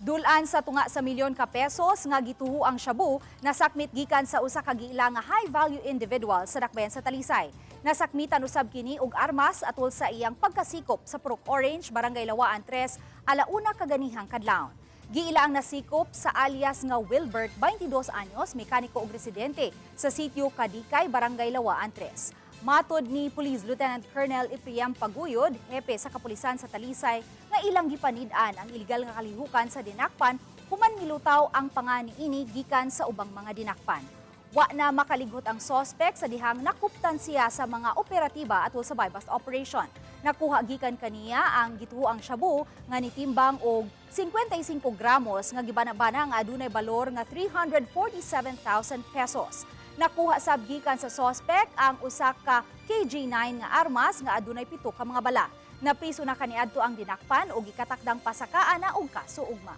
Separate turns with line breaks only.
Dulan sa tunga sa milyon ka pesos nga gituho ang shabu nasakmit gikan sa usa ka giila nga high value individual sa Dakbayan sa Talisay. Nasakmitan usab kini og armas atol sa iyang pagkasikop sa Purok Orange, Barangay Lawaan 3, alauna kaganihang kadlawon. Giila ang nasikop sa alias nga Wilbert, 22 anyos, mekaniko ug residente sa sitio Kadikay, Barangay Lawaan 3. Matod ni Police Lieutenant Colonel Ephraim Paguyod, hepe sa kapulisan sa Talisay, nga ilang gipanid-an ang iligal nga kalihukan sa dinakpan human milutaw ang pangani ini gikan sa ubang mga dinakpan. Wa na makaligot ang sospek sa dihang nakuptan siya sa mga operatiba atol sa bypass operation. Nakuha gikan kaniya ang gituo ang shabu nga nitimbang og 55 gramos nga gibanabana nga adunay balor nga 347,000 pesos. Nakuha sab gikan sa sospek ang usa ka KJ9 nga armas nga adunay pito ka mga bala. Napriso na kaniadto ang dinakpan og gikatakdang pasakaan na og kaso ugma.